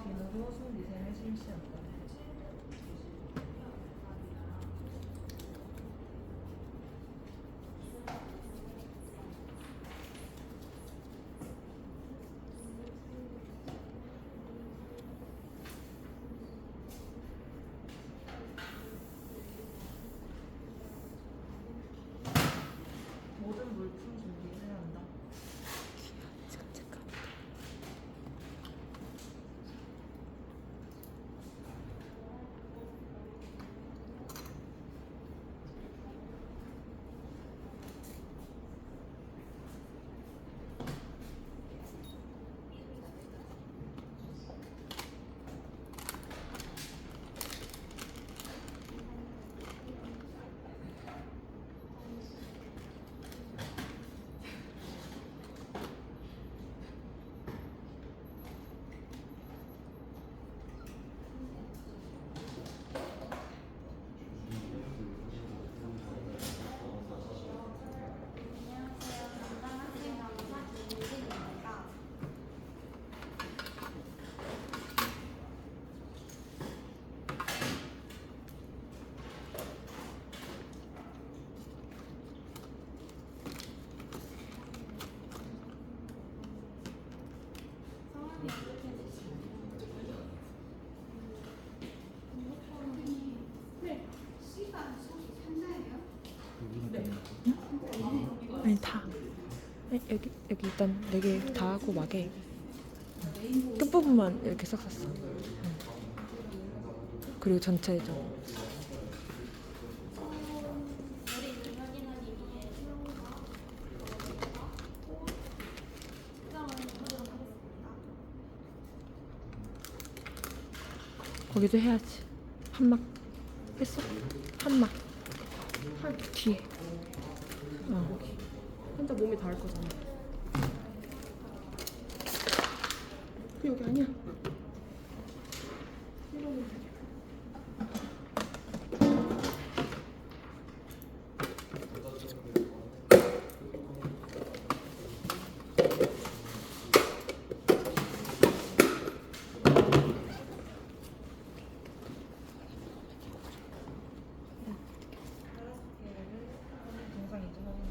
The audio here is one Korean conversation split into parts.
확인으로 손위생을 실시한다. 모든 물품 준비해야 한다. 아니 다 여기 여기 일단 네 개 다 하고 막에 끝 부분만 이렇게 싹 샀어. 응. 그리고 전체적으로. 거기도 해야지. 한막 했어? 한막. 한 뒤에. 어. 혼자 몸이 닿을 거잖아. 여기 아니야. 동상 이동하는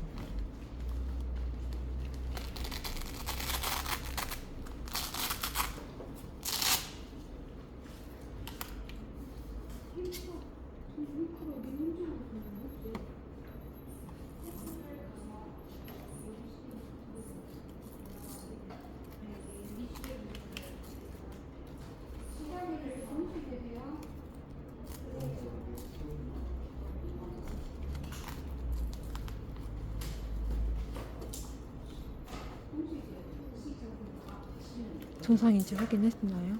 정상인지 확인했나요?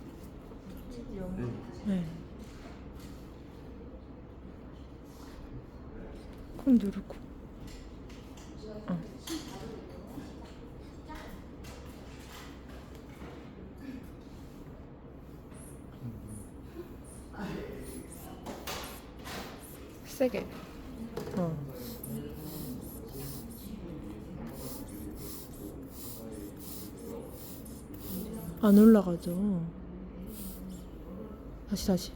네. 콩 누르고. 어. 세게. 안 올라가죠. 다시 다시.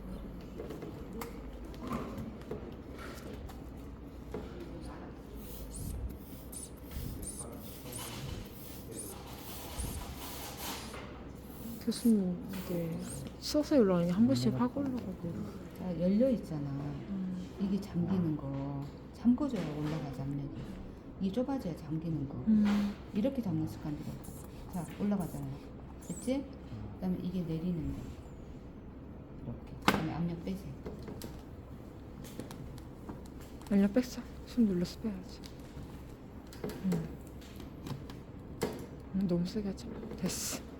교수님 이게 서서히 올라가는 게 한 번씩 확 올라가고. 자, 열려 있잖아. 음. 이게 잠기는 거. 잠궈줘야 올라가지 압력이. 이 좁아져야 잠기는 거. 음. 이렇게 잡는 습관들이 자, 올라가잖아요. 됐지? 그 다음에 이게 내리는 거. 이렇게. 그 다음에 압력 빼세요. 아니야 뺐어. 손 눌러서 빼야지. 음. 음, 너무 세게 하지 마. 됐어.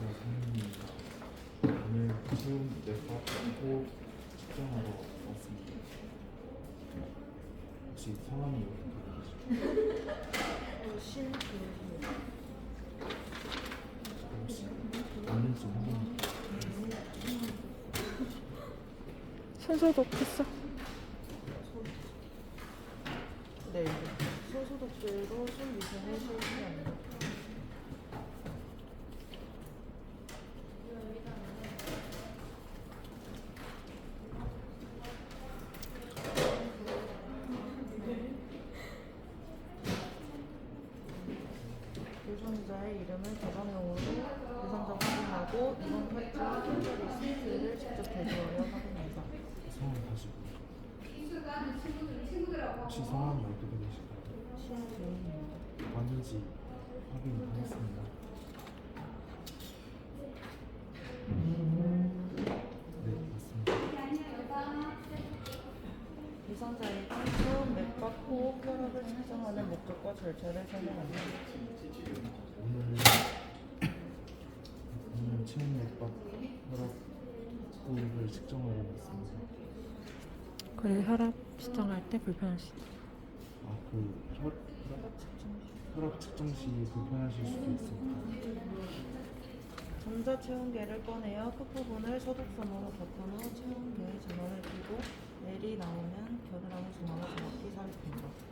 상민입니다. 오늘 처음 랩업 코 측정하러 왔습니다. 혹시 성함이 어떻게 되시죠? 신 혹시 맞는지 한번 손소독 했어? 네. 소소독제로 손 미세를 실시합니다. 유전자의 이름을 개방용으로 유전자 확인하고 이번 파트와 현재 리스트를 직접 대조하여 확인합니다. 성함 다시 혹시 성함이 어떻게 되실까요? 맞는지 확인 하겠습니다. 네 맞습니다. 유전자의 판수, 맥박, 호흡, 혈압을 측정하는 목적과 절차를 설명합니다. 오늘 오늘 체온 맥박 혈압 호흡을 측정하러 왔습니다. 그래 혈압 측정할 때 있다. 아그 혈압 측정 시 불편하실 수도 있습니다. 전자 체온계를 꺼내어 끝부분을 소독선으로 덮은 후 체온계의 전원을 끄고 넬이 나오면 겨드랑이 중앙을 정확히 살핍니다.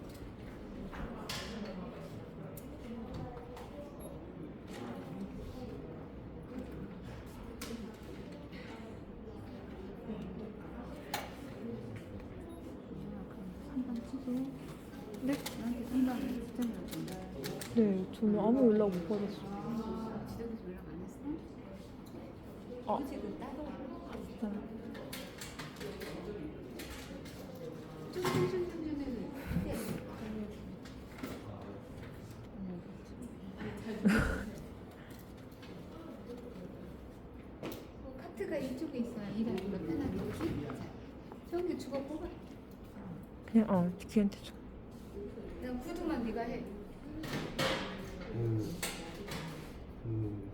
네? 나한테 상담을 시청자분들 네, 저는 아무 연락 못 받았어요. 지도에서 연락 안 했어? 어. 따로. 좀좀좀좀좀 카트가 이쪽에 있어야 일하기 더 편하겠지? 자, 저기 주거 뽑아. 그냥 어 기한테 줘. 그냥 구두만 네가 해. 그, 그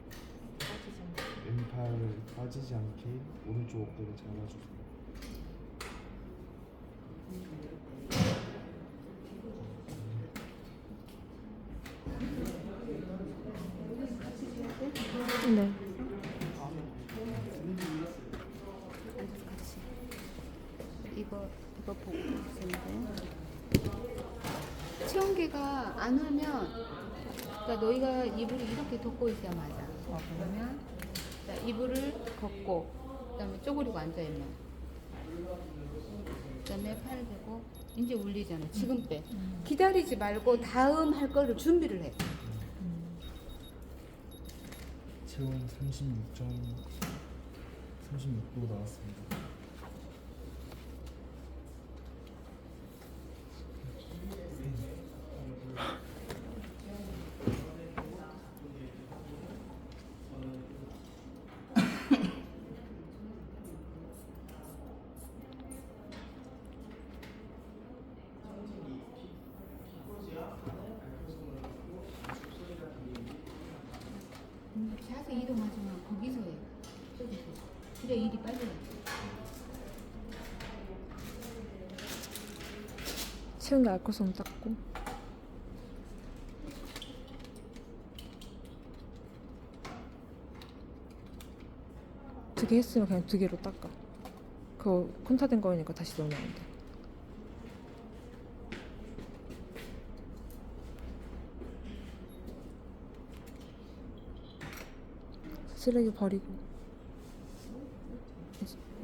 왼팔을 빠지지 않게 어깨를 잡아주세요. 네. 앉아서 같이. 이거 이거 보고 있는데 체온계가 안 오면 그러니까 너희가 이불을 이렇게 덮고 있자마자 어, 그러면 자, 이불을 걷고 그다음에 쪼그리고 앉아 있는. 그다음에 팔을 대고 이제 울리잖아 지금 빼 기다리지 말고 다음 할 거를 준비를 해. 체온 36점 36도 나왔습니다. 음, 자세 이동하지 마 거기서 해 저기서 그래 일이 빨리 해 체온계 알코올솜 닦고. 두 개 했으면 그냥 두 개로 닦아. 그거 콘타된 거니까 다시 넣으면 안 돼. 쓰레기 버리고.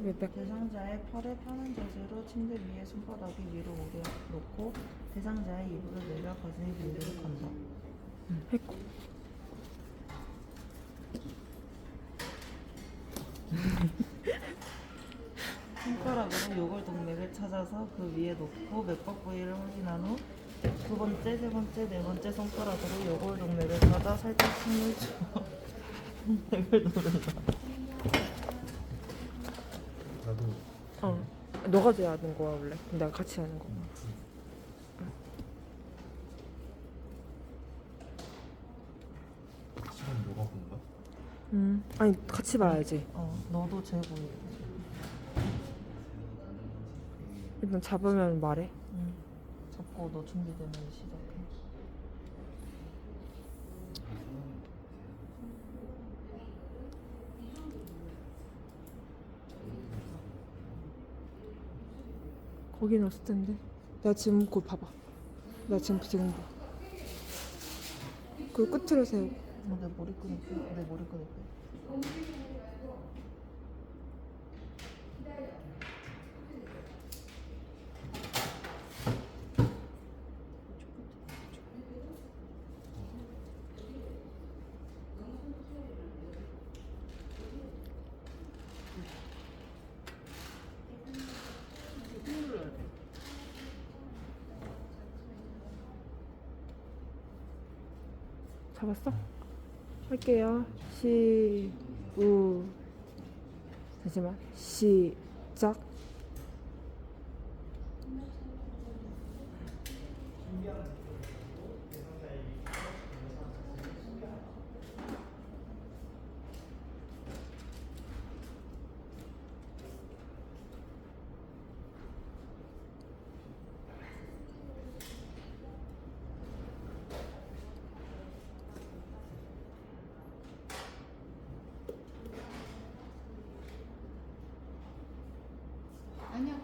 몇백 대상자의 팔을 펴는 자세로 침대 위에 손바닥이 위로 오게 놓고 대상자의 이불을 내려 가슴이 빈대로 간다. 응, 했고. 손가락으로 요골 동맥을 찾아서 그 위에 놓고 맥박 부위를 확인한 후 두 번째, 세 번째, 네 번째 손가락으로 요골 동맥을 찾아 살짝 힘을 줘 동맥을 누른다. 너가 돼야 하는 거야 원래. 근데 내가 같이 하는 거. 시간 너가 보는 음, 아니 같이 봐야지. 어, 너도 재고. 일단 잡으면 말해. 응. 잡고 너 준비되면 시작해. 거긴 없을 텐데. 나 지금 곧 봐봐. 나 지금 지금 봐. 그 끝으로 세우고. 어, 내 머리끈이 빼. 내 머리끈이 빼. 잡았어? 할게요. 시, 우. 잠시만. 시작.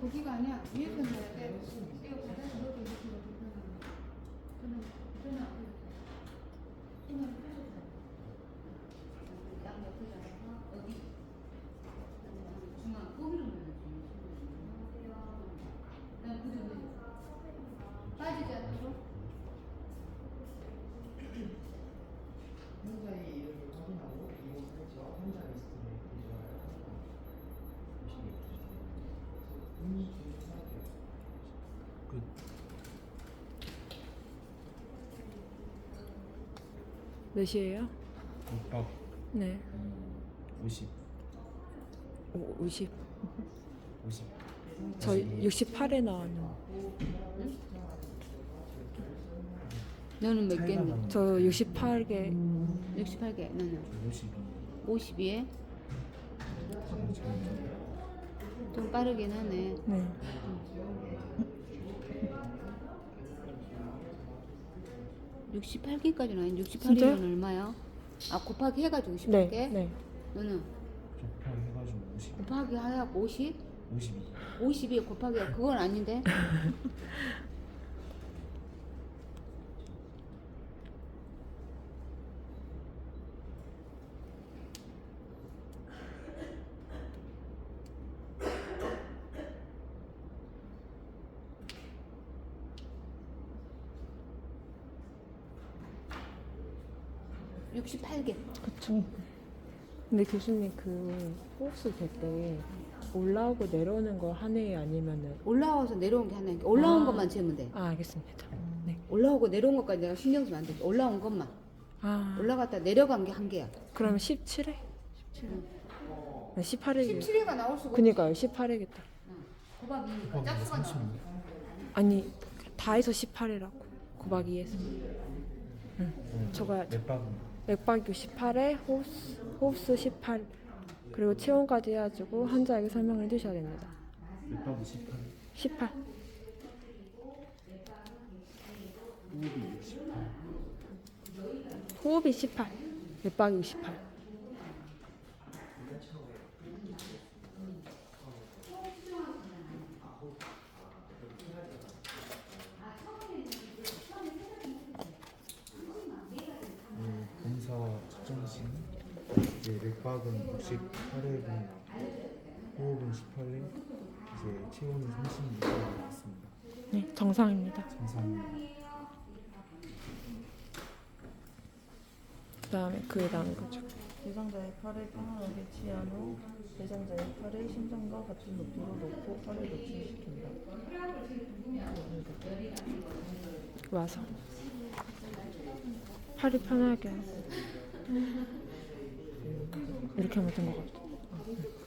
거기가 아니야. 위에서 넣어야 돼. 이거 바닥에 넣어도 이렇게 넣어도 저는 저는 안 그래요. 저는 양 옆에다가 여기 중앙 거기로 넣어야지. 그다음 그대로 넣어. 빠지지 않도록. 끝. 몇이에요? 오빠 네. 50 오, 50. 50 저 68에 나왔는. 너는 몇 개니? 저 68개. 68개. 너는 52 52에 좀 빠르긴 하네. 네. 68개까지는 아닌데 진짜요? 68이면 얼마야? 아 곱하기 해가지고 68개? 네. 네. 너는 접하게 해가지고 50 곱하기 하고 50? 52 50이 곱하기 그건 아닌데? (68개) 그쵸. 근데 교수님 그 호흡수 될때 올라오고 내려오는 거 하네 아니면은? 올라와서 내려온 게 하나 올라온 아. 것만 재면 돼. 아 알겠습니다. 네. 올라오고 내려온 것까지 내가 신경 쓰면 안 돼. 올라온 것만. 아. 올라갔다 내려간 게 한 개야. 그럼 17회? 18회. 17회가 나올 수가 그니까요. 18회겠다. 곱하기 곱하기 짝수가 나와. 36 아니 다 해서 18회라고. 곱하기 2에서. 저거야. 넷박은 맥박유 18회 호흡수, 호흡수 18 그리고 체온까지 해가지고 환자에게 설명을 해주셔야 됩니다. 넷박이 18 18 호흡이 68 호흡이 18 맥박이 18 음, 검사 측정시 이제 맥박은 68회 호흡은 18회 이제 체온은 36회 나왔습니다 네, 정상입니다. 감사합니다 그 다음에 그 다음 거죠. 대상자의 팔을 편안하게 취한 후 대상자의 팔을 심장과 같은 높이로 놓고 팔을 노출시킨다. 와서 팔이 편하게 이렇게 하면 된것 같아. 끝.